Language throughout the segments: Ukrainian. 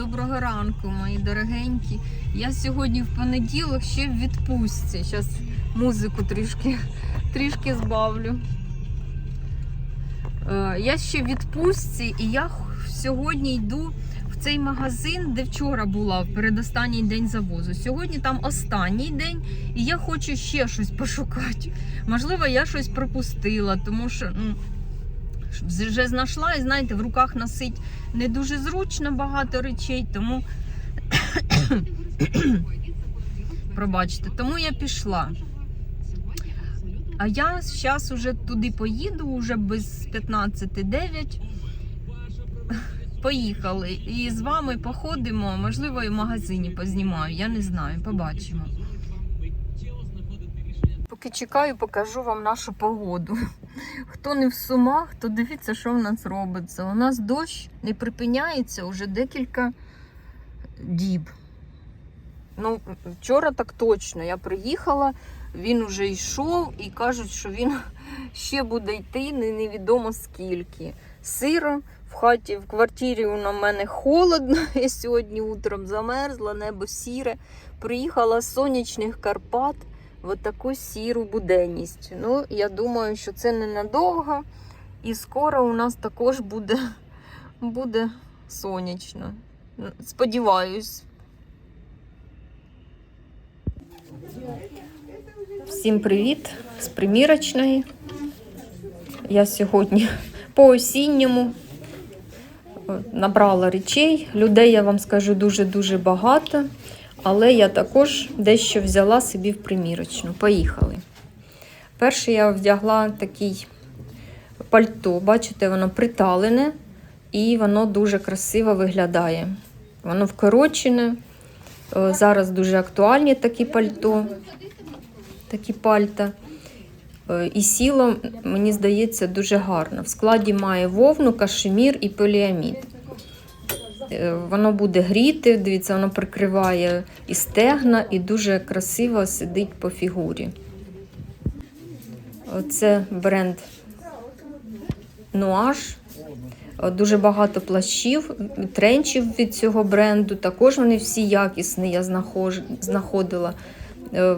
Доброго ранку, мої дорогенькі. Я сьогодні в понеділок ще в відпустці. Зараз музику трішки, трішки збавлю. Е, Я ще в відпустці і я сьогодні йду в цей магазин, де вчора була передостанній день завозу. Сьогодні там останній день, і я хочу ще щось пошукати. Можливо, я щось пропустила, тому що ну, вже знайшла і знаєте, в руках носить не дуже зручно багато речей, тому пробачте, тому я пішла. А я зараз уже туди поїду, уже без 15.09. Поїхали. І з вами походимо, можливо, і в магазині познімаю, я не знаю, побачимо. Поки чекаю, покажу вам нашу погоду. Хто не в сумах, то дивіться, що в нас робиться. У нас дощ не припиняється вже декілька діб. Ну, вчора так точно. Я приїхала, він вже йшов і кажуть, що він ще буде йти не- невідомо скільки. Сиро в хаті, в квартирі на мене холодно. Я сьогодні утром замерзла, небо сіре. Приїхала з сонячних Карпат в таку сіру буденність. Ну, я думаю, що це ненадовго. І скоро у нас також буде, буде сонячно. Сподіваюсь. Всім привіт з примірочної. Я сьогодні по осінньому е, набрала речей. Людей, я вам скажу, дуже-дуже багато. Але я також дещо взяла собі в примірочну. Поїхали. Перше я вдягла такий пальто. Бачите, воно приталене і воно дуже красиво виглядає. Воно вкорочене. Е, Зараз дуже актуальні такі пальто, такі пальта. Е, І сіло, мені здається, дуже гарно. В складі має вовну, кашемір і поліамід. Е, Воно буде гріти, дивіться, воно прикриває і стегна, і дуже красиво сидить по фігурі. Це бренд Нуаш. Е, Дуже багато плащів, тренчів від цього бренду. Також вони всі якісні, я знаходила. Е,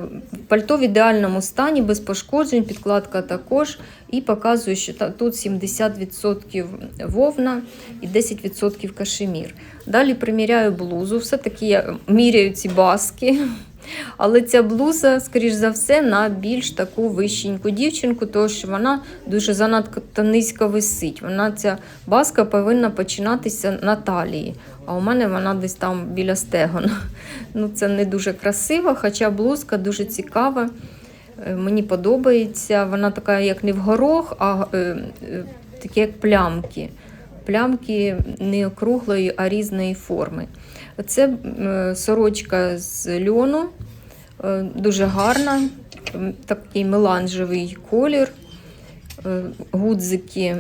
Пальто в ідеальному стані, без пошкоджень, підкладка також. І показує, що тут 70% вовна і 10% кашемір. Далі приміряю блузу. Все-таки я міряю ці баски. Але ця блуза, скоріш за все, на більш таку вищеньку дівчинку, тому що вона дуже занадто низько висить. Вона ця баска повинна починатися на талії. А у мене вона десь там біля стегон. Ну, це не дуже красиво, хоча блузка дуже цікава. Е, Мені подобається. Вона така, як не в горох, а е, е, такі як плямки. Плямки не округлої, а різної форми. Це сорочка з льону, е, дуже гарна, такий меланжевий колір, е, гудзики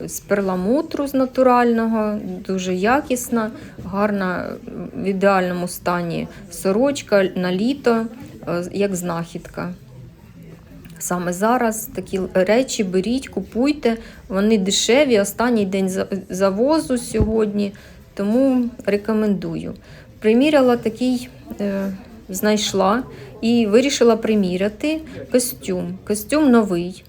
з перламутру з натурального, дуже якісна, гарна в ідеальному стані сорочка на літо, е, як знахідка. Саме зараз такі речі беріть, купуйте, вони дешеві, останній день завозу сьогодні, тому рекомендую. Приміряла такий, е, знайшла і вирішила приміряти костюм. Костюм новий,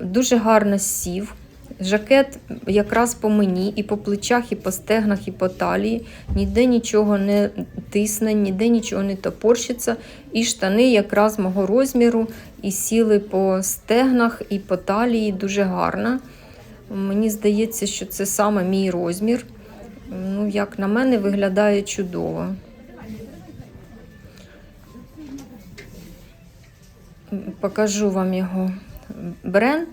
дуже гарно сів. Жакет якраз по мені, і по плечах, і по стегнах, і по талії. Ніде нічого не тисне, ніде нічого не топорщиться. І штани якраз мого розміру, і сіли по стегнах, і по талії дуже гарно. Мені здається, що це саме мій розмір. Ну, як на мене, виглядає чудово. Покажу вам його бренд.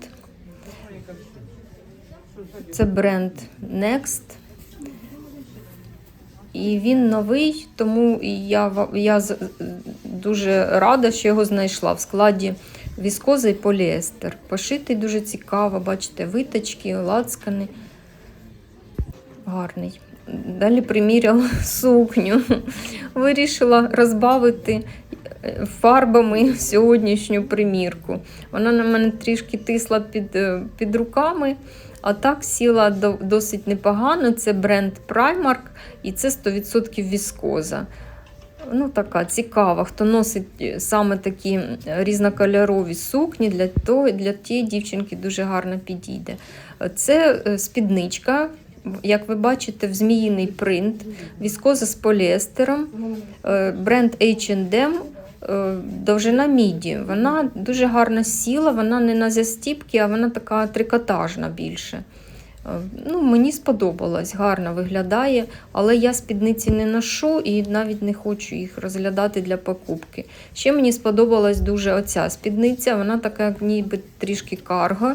Це бренд Next. І він новий, тому я, я дуже рада, що його знайшла в складі віскоза і поліестер. Пошитий дуже цікаво, бачите, виточки, лацкани. Гарний. Далі приміряла сукню. Вирішила розбавити е, фарбами сьогоднішню примірку. Вона на мене трішки тисла під, е, під руками, А так сіла досить непогано. Це бренд Primark і це 100% віскоза. Ну, така цікава. Хто носить е, саме такі різнокольорові сукні, для, того, для тієї дівчинки дуже гарно підійде. Це спідничка, як ви бачите, в зміїний принт, віскоза з поліестером, е, бренд H&M, е, довжина міді. Вона дуже гарно сіла, вона не на застіпки, а вона така трикотажна більше. Е, Ну, мені сподобалось, гарно виглядає, але я спідниці не ношу і навіть не хочу їх розглядати для покупки. Ще мені сподобалась дуже оця спідниця, вона така, ніби трішки карго.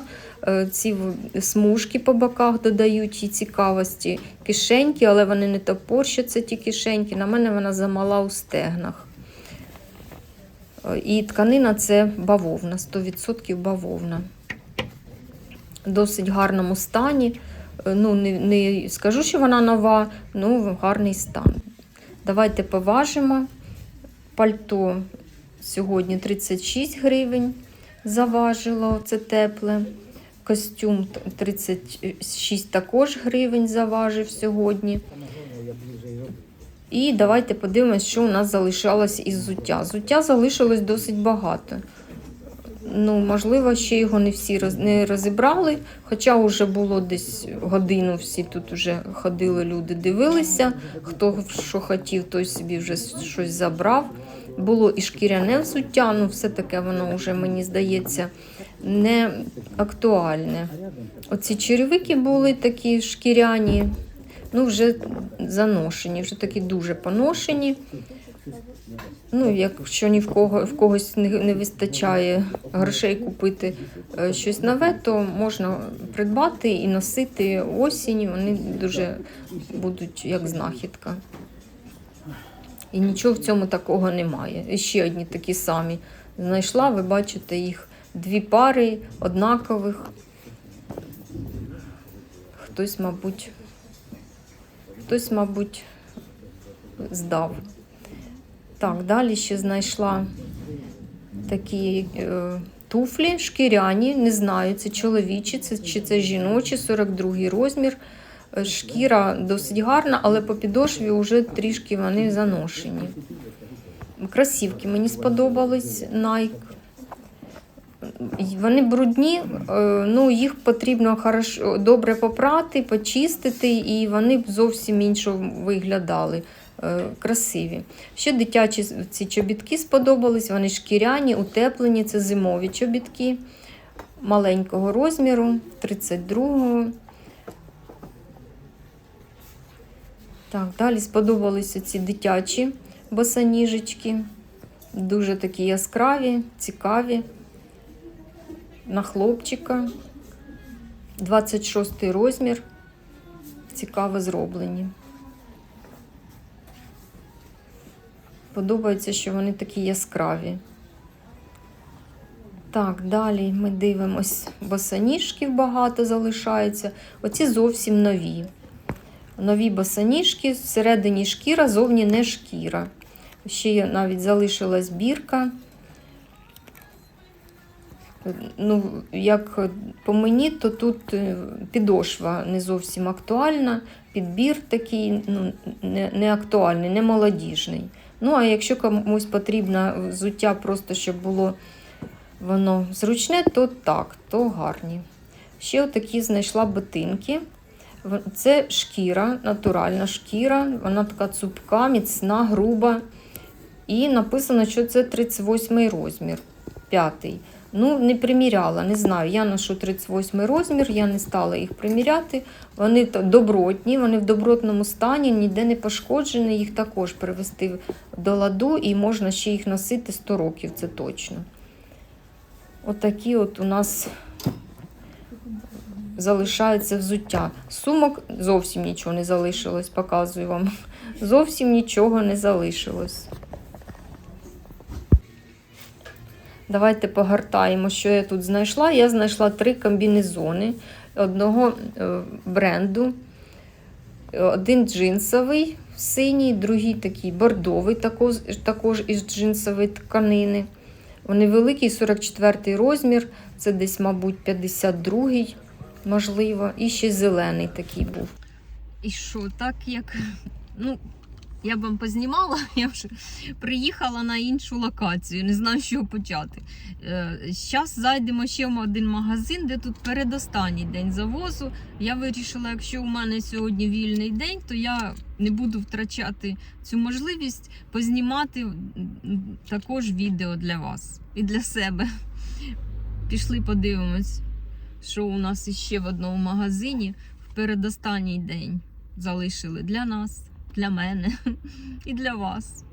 Е, Ці смужки по боках додають їй цікавості. Кишеньки, але вони не топорщаться, ті кишеньки. На мене вона замала у стегнах. Е, І тканина це бавовна, 100% бавовна досить гарному стані. Е, Ну, не, не скажу, що вона нова, ну гарний стан. Давайте поважимо. Пальто сьогодні 36 гривень заважило, це тепле. Костюм 36 також гривень заважив сьогодні. І давайте подивимось, що у нас залишалось із зуття. Зуття залишилось досить багато. Ну, можливо, ще його не всі роз, не розібрали, хоча вже було десь годину, всі тут вже ходили люди, дивилися. Хто що хотів, той собі вже щось забрав. Було і шкіряне взуття, ну все таке воно вже, мені здається, не актуальне. Оці черевики були такі шкіряні, ну вже заношені, вже такі дуже поношені. Ну, якщо ні в кого в когось не, не вистачає грошей купити е, щось нове, то можна придбати і носити осінь. Вони дуже будуть як знахідка. І нічого в цьому такого немає. І ще одні такі самі. Знайшла, ви бачите їх дві пари однакових. Хтось, мабуть, хтось, мабуть, здав. Так, далі ще знайшла такі е, туфлі шкіряні, не знаю, це чоловічі, це, чи це жіночі, 42 розмір. Е, Шкіра досить гарна, але по підошві вже трішки вони заношені. Красівки мені сподобались Nike. Вони брудні, е, ну їх потрібно хорошо, добре попрати, почистити, і вони б зовсім іншо виглядали. е, Красиві. Ще дитячі ці чобітки сподобались, вони шкіряні, утеплені, це зимові чобітки маленького розміру, 32-го. Так, далі сподобалися ці дитячі босоніжечки. Дуже такі яскраві, цікаві. На хлопчика. 26 розмір. Цікаво зроблені. Подобається, що вони такі яскраві. Так, далі ми дивимось, босоніжків багато залишається. Оці зовсім нові. Нові босоніжки, всередині шкіра, зовні не шкіра. Ще навіть залишилась бірка. Ну, як по мені, то тут е, підошва не зовсім актуальна, підбір такий ну, не, не актуальний, не молодіжний. Ну, а якщо комусь потрібно взуття просто, щоб було воно зручне, то так, то гарні. Ще отакі знайшла ботинки. Це шкіра, натуральна шкіра, вона така цупка, міцна, груба. І написано, що це 38 розмір, п'ятий. Ну, не приміряла, не знаю. Я ношу 38 розмір, я не стала їх приміряти. Вони добротні, вони в добротному стані, ніде не пошкоджені, їх також привести до ладу і можна ще їх носити 100 років, це точно. Отакі от у нас залишається взуття. Сумок зовсім нічого не залишилось, показую вам. Зовсім нічого не залишилось. Давайте погортаємо, що я тут знайшла. Я знайшла три комбінезони одного е, бренду. Один джинсовий синій, другий такий бордовий, також, також із джинсової тканини. Вони великі, 44 розмір, це десь, мабуть, 52-й. можливо, і ще зелений такий був. І що, так як ну, я б вам познімала, я вже приїхала на іншу локацію, не знаю, чого почати. Зараз зайдемо ще в один магазин, де тут передостанній день завозу. Я вирішила, якщо у мене сьогодні вільний день, то я не буду втрачати цю можливість познімати також відео для вас і для себе. Пішли подивимось, що у нас іще в одному магазині в передостанній день залишили для нас, для мене і для вас.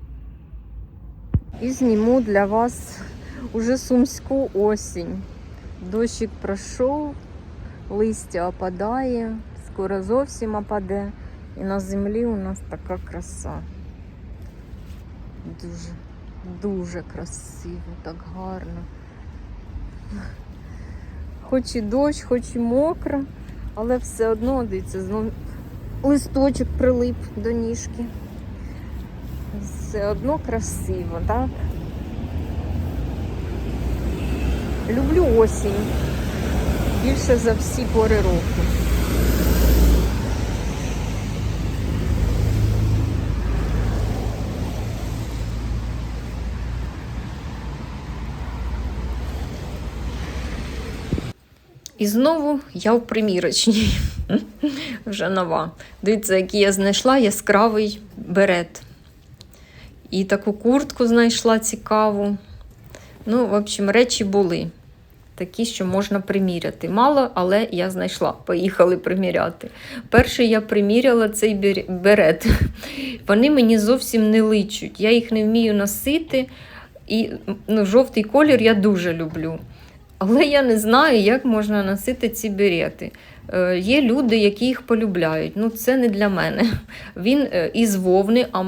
І зніму для вас уже сумську осінь. Дощик пройшов, листя опадає, скоро зовсім опаде. І на землі у нас така краса. Дуже, дуже красиво, так гарно. Хоч і дощ, хоч і мокро, але все одно, дивіться, знов листочок прилип до ніжки. Все одно красиво, так? Люблю осінь більше за всі пори року. І знову я в примірочній. Вже нова. Дивіться, який я знайшла яскравий берет. І таку куртку знайшла цікаву. Ну, в общем, речі були. Такі, що можна приміряти. Мало, але я знайшла. Поїхали приміряти. Перший я приміряла цей берет. Вони мені зовсім не личуть. Я їх не вмію носити. І ну, жовтий колір я дуже люблю. Але я не знаю, як можна носити ці берети. Е, є люди, які їх полюбляють. Ну, це не для мене. Він е, із вовни, а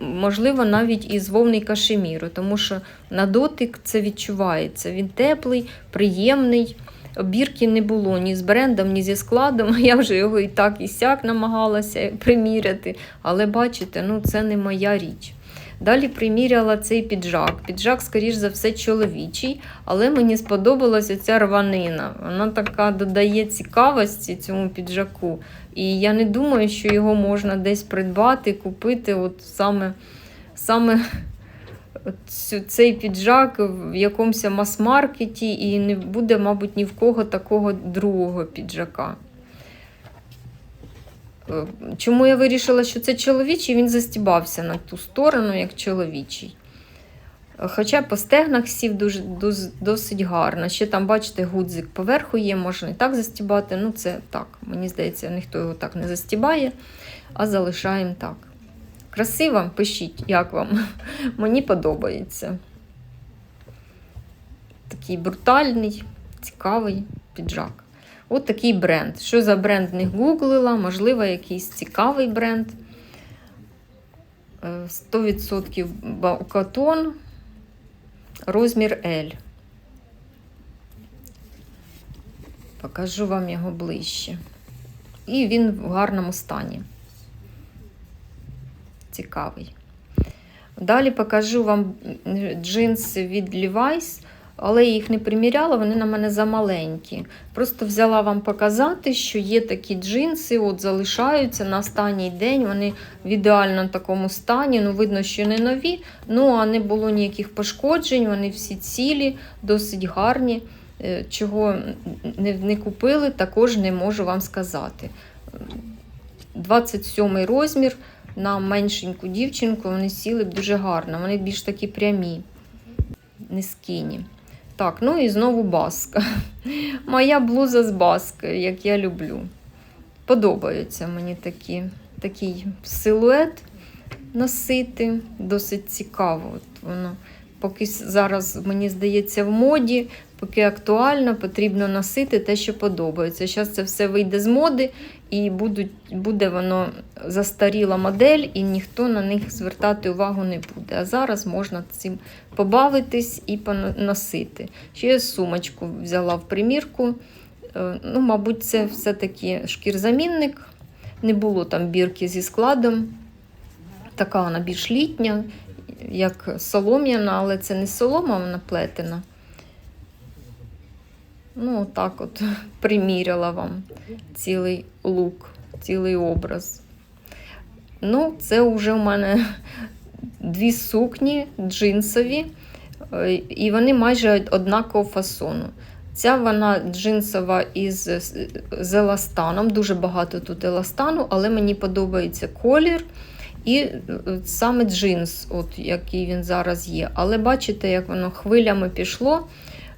можливо, навіть із вовни кашеміру, тому що на дотик це відчувається. Він теплий, приємний. Бірки не було ні з брендом, ні зі складом. Я вже його і так, і сяк намагалася приміряти. Але бачите, ну це не моя річ. Далі приміряла цей піджак. Піджак, скоріш за все, чоловічий, але мені сподобалася ця рванина. Вона така додає цікавості цьому піджаку. І я не думаю, що його можна десь придбати, купити. От саме, саме цей піджак в якомусь мас-маркеті, і не буде, мабуть, ні в кого такого другого піджака. Е, Чому я вирішила, що це чоловічий, він застібався на ту сторону, як чоловічий. Е, Хоча по стегнах сів дуже, дос- досить гарно. Ще там, бачите, гудзик поверху є, можна і так застібати. Ну, це так. Мені здається, ніхто його так не застібає, а залишаємо так. Красиво? Пишіть, як вам. Мені подобається. Такий брутальний, цікавий піджак. От такий бренд. Що за бренд не гуглила, можливо, якийсь цікавий бренд. Е, 100% ба- катон, розмір L. Покажу вам його ближче. І він в гарному стані. Цікавий. Далі покажу вам джинси від Levi's, але я їх не приміряла, вони на мене замаленькі. Просто взяла вам показати, що є такі джинси, от залишаються на останній день. Вони в ідеально такому стані. Ну, видно, що не нові, ну а не було ніяких пошкоджень, вони всі цілі, досить гарні. Е, Чого не, не купили, також не можу вам сказати. 27 розмір на меншеньку дівчинку вони сіли б дуже гарно. Вони більш такі прямі, не скіні. Так, ну і знову баска. Моя блуза з баскою, як я люблю. Подобаються мені такі, такий силует носити. Досить цікаво. От воно. Поки зараз, мені здається, в моді, поки актуально, потрібно носити те, що подобається. Зараз це все вийде з моди, і будуть, буде воно застаріла модель, і ніхто на них звертати увагу не буде. А зараз можна цим побавитись і поносити. Ще я сумочку взяла в примірку. Е, Ну, мабуть, це все-таки шкірзамінник. Не було там бірки зі складом. Така вона більш літня, як солом'яна, але це не солома, вона плетена. Ну, так от приміряла вам цілий лук, цілий образ. Ну, це вже у мене дві сукні джинсові, е, і вони майже однакового фасону. Ця вона джинсова із з еластаном. Дуже багато тут еластану, але мені подобається колір і е, саме джинс, от який він зараз є. Але бачите, як воно хвилями пішло.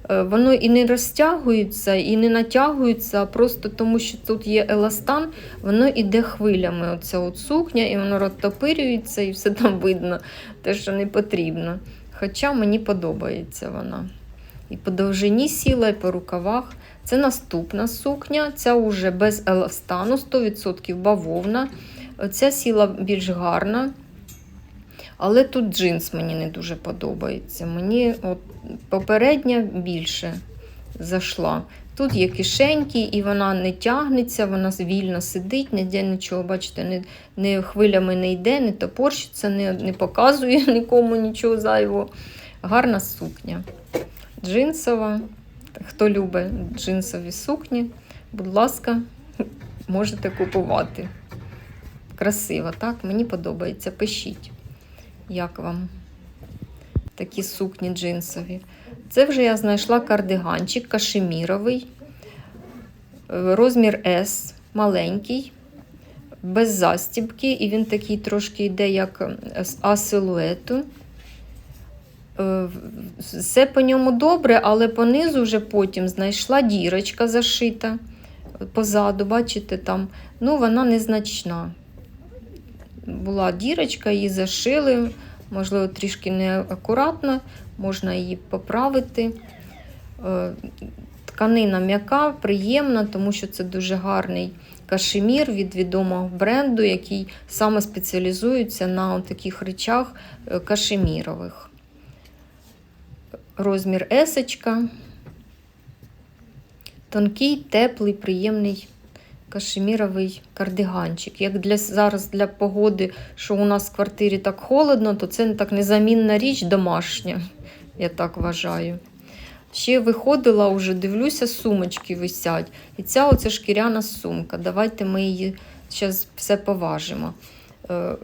Е, Воно і не розтягується, і не натягується, просто тому що тут є еластан, воно іде хвилями. Оця от сукня, і воно розтопирюється, і все там видно, те, що не потрібно. Хоча мені подобається вона. І по довжині сіла, і по рукавах. Це наступна сукня, ця вже без еластану, 100% бавовна. Ця сіла більш гарна. Але тут джинс мені не дуже подобається. Мені от попередня більше зайшла. Тут є кишеньки, і вона не тягнеться, вона вільно сидить, ніде нічого, бачите, не, не хвилями не йде, не топорщиться, не, не показує нікому нічого зайвого. Гарна сукня. Джинсова. Хто любить джинсові сукні, будь ласка, можете купувати. Красиво, так? Мені подобається. Пишіть, як вам такі сукні джинсові. Це вже я знайшла кардиганчик кашеміровий, е, розмір S, маленький, без застібки, і він такий трошки йде як е, з А-силуету. Е, Все по ньому добре, але понизу вже потім знайшла дірочка зашита позаду, бачите, там, ну вона незначна. Була дірочка, її зашили, можливо, трішки неакуратно, можна її поправити. Е, Тканина м'яка, приємна, тому що це дуже гарний кашемір від відомого бренду, який саме спеціалізується на таких речах е, кашемірових розмір есочка. Тонкий, теплий, приємний кашеміровий кардиганчик. Як для, зараз для погоди, що у нас в квартирі так холодно, то це так незамінна річ домашня, я так вважаю. Ще виходила, вже дивлюся, сумочки висять. І ця оця шкіряна сумка. Давайте ми її зараз все поважимо. Е,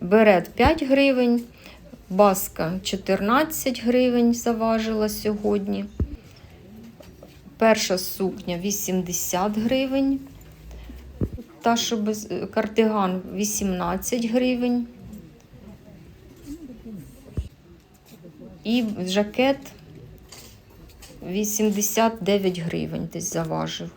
Берет 5 гривень. Баска 14 гривень заважила сьогодні. Перша сукня 80 гривень. Та, що без е, кардиган 18 гривень. І жакет 89 гривень десь заважив.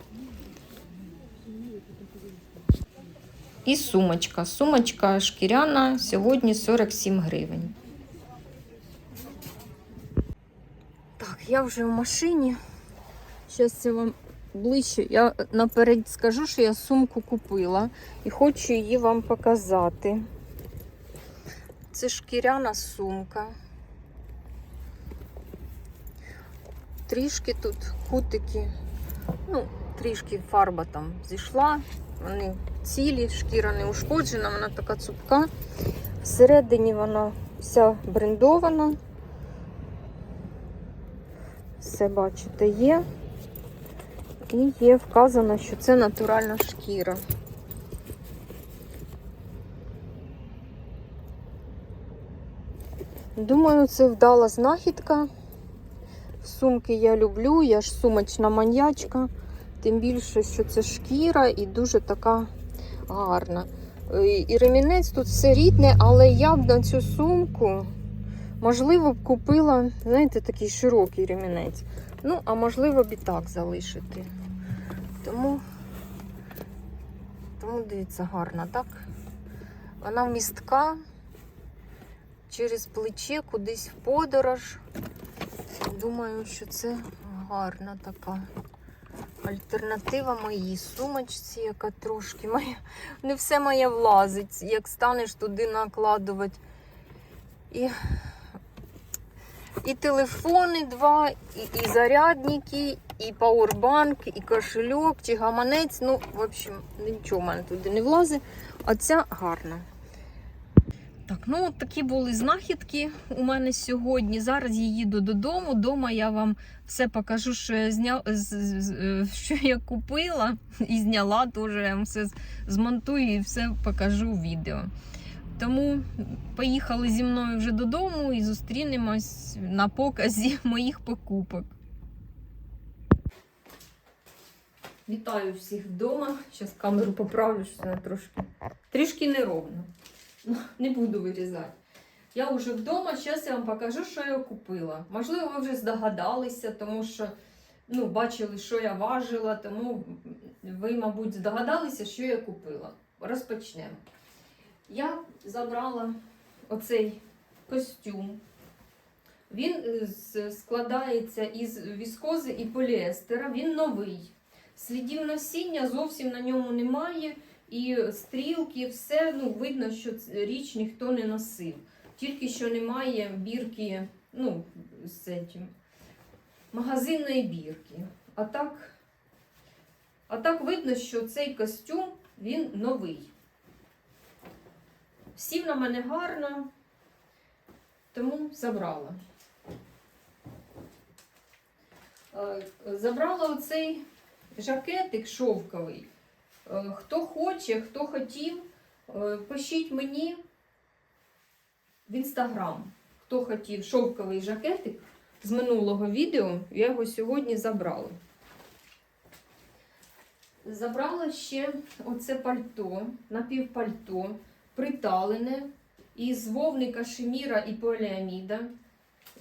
І сумочка. Сумочка шкіряна сьогодні 47 гривень. Так, я вже в машині. Зараз я вам ближче. Я наперед скажу, що я сумку купила і хочу її вам показати. Це шкіряна сумка. Трішки тут кутики, ну, трішки фарба там зійшла, вони цілі, шкіра не ушкоджена, вона така цупка. Всередині вона вся брендована. Все, бачите, є. І є вказано, що це натуральна шкіра. Думаю, це вдала знахідка. Сумки я люблю, я ж сумочна маньячка. Тим більше, що це шкіра і дуже така гарна. Е, І ремінець тут все рідне, але я б на цю сумку, можливо, б купила, знаєте, такий широкий ремінець. Ну, а можливо б і так залишити. Тому, тому дивіться, гарна, так? Вона вмістка через плече кудись в подорож. Думаю, що це гарна така альтернатива моїй сумочці, яка трошки моя. Не все моє влазить. Як станеш туди накладувати. І, і телефони два, і, і зарядники, і пауербанк, і кошельок, чи гаманець. Ну, в общем, нічого в мене туди не влазить. А ця гарна. Так, ну от такі були знахідки у мене сьогодні. Зараз я їду додому. Дома я вам все покажу, що я зня... е, що я купила і зняла теж. Я вам все змонтую і все покажу в відео. Тому поїхали зі мною вже додому і зустрінемось на показі моїх покупок. Вітаю всіх вдома. Зараз камеру поправлю, що вона трошки трішки неровно. Не буду вирізати. Я вже вдома, зараз я вам покажу, що я купила. Можливо, ви вже здогадалися, тому що ну, бачили, що я важила, тому ви, мабуть, здогадалися, що я купила. Розпочнемо. Я забрала оцей костюм. Він е, складається із віскози і поліестера. Він новий. Слідів носіння зовсім на ньому немає. І стрілки, все ну, видно, що річ ніхто не носив. Тільки що немає бірки, ну, з цим, магазинної бірки. А так, а так видно, що цей костюм він новий. Сів на мене гарно, тому забрала. Е, Забрала оцей жакетик шовковий. Е, Хто хоче, хто хотів, е, пишіть мені в інстаграм. Хто хотів шовковий жакетик з минулого відео, я його сьогодні забрала. Забрала ще оце пальто, напівпальто, приталене із вовни кашеміра і поліаміда.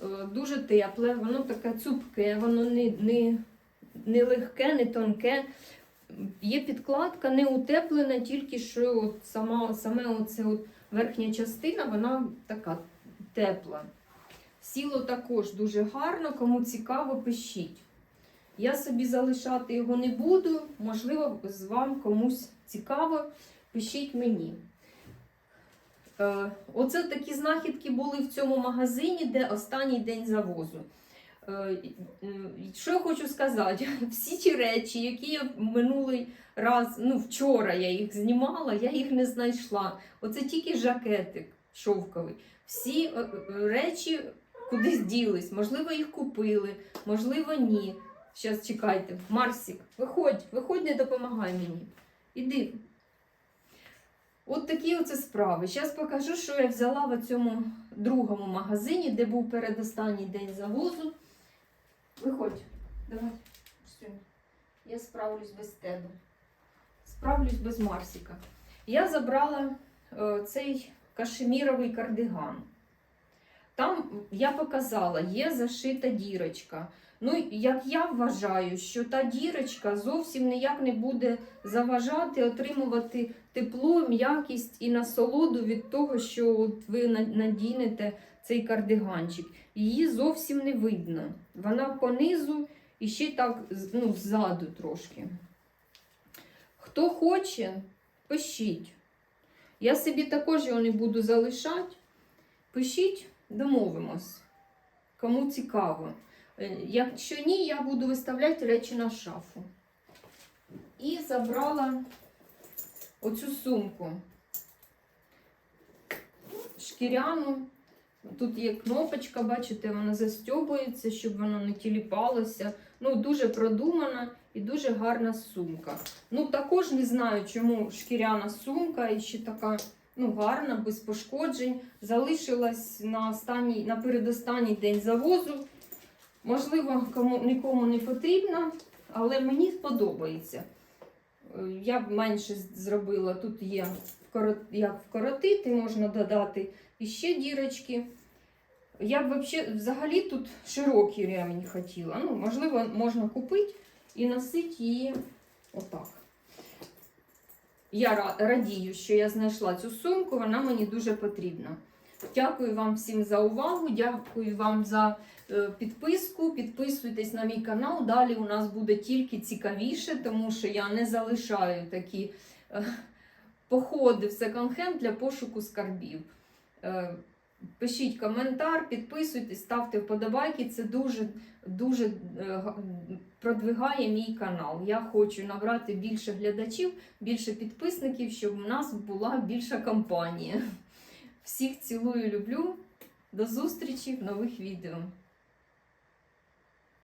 Е, Дуже тепле, воно таке цупке, воно не, не, не легке, не тонке. Є підкладка не утеплена, тільки що от сама, саме оце от верхня частина, вона така тепла. Сіло також дуже гарно, кому цікаво, пишіть. Я собі залишати його не буду, можливо, з вам комусь цікаво, пишіть мені. Е, Оце такі знахідки були в цьому магазині, де останній день завозу. Е, е, Що я хочу сказати? Всі ті речі, які я минулий раз, ну вчора я їх знімала, я їх не знайшла. Оце тільки жакетик шовковий. Всі речі кудись ділись. Можливо, їх купили, можливо, ні. Зараз чекайте. Марсік, виходь, виходь, не допомагай мені. Іди. От такі оце справи. Зараз покажу, що я взяла в цьому другому магазині, де був передостанній день завозу. Виходь, давай. Я справлюсь без тебе. Справлюсь без Марсіка. Я забрала е, цей кашеміровий кардиган. Там я показала, є зашита дірочка. Ну, як я вважаю, що та дірочка зовсім ніяк не буде заважати отримувати тепло, м'якість і насолоду від того, що от ви надінете цей кардиганчик. Її зовсім не видно. Вона понизу і ще так ну, ззаду трошки. Хто хоче, пишіть. Я собі також його не буду залишати. Пишіть, домовимось. Кому цікаво. Е, Якщо ні, я буду виставляти речі на шафу. І забрала оцю сумку шкіряну. Тут є кнопочка, бачите, вона застьобується, щоб воно не тіліпалося. Ну, дуже продумана і дуже гарна сумка. Ну, також не знаю, чому шкіряна сумка і ще така ну, гарна, без пошкоджень. Залишилась на, останній, на передостанній день завозу. Можливо, кому, нікому не потрібна, але мені подобається. Я б менше зробила. Тут є як вкоротити, можна додати іще дірочки. Я б вообще, взагалі тут широкий ремінь хотіла. Ну, можливо, можна купити і носити її отак. Я радію, що я знайшла цю сумку, вона мені дуже потрібна. Дякую вам всім за увагу, дякую вам за підписку. Підписуйтесь на мій канал. Далі у нас буде тільки цікавіше, тому що я не залишаю такі е, походи в секонд-хенд для пошуку скарбів. Е, Пишіть коментар, підписуйтесь, ставте вподобайки. Це дуже дуже е, продвигає мій канал. Я хочу набрати більше глядачів, більше підписників, щоб у нас була більша компанія. Всіх цілую, люблю. До зустрічі в нових відео.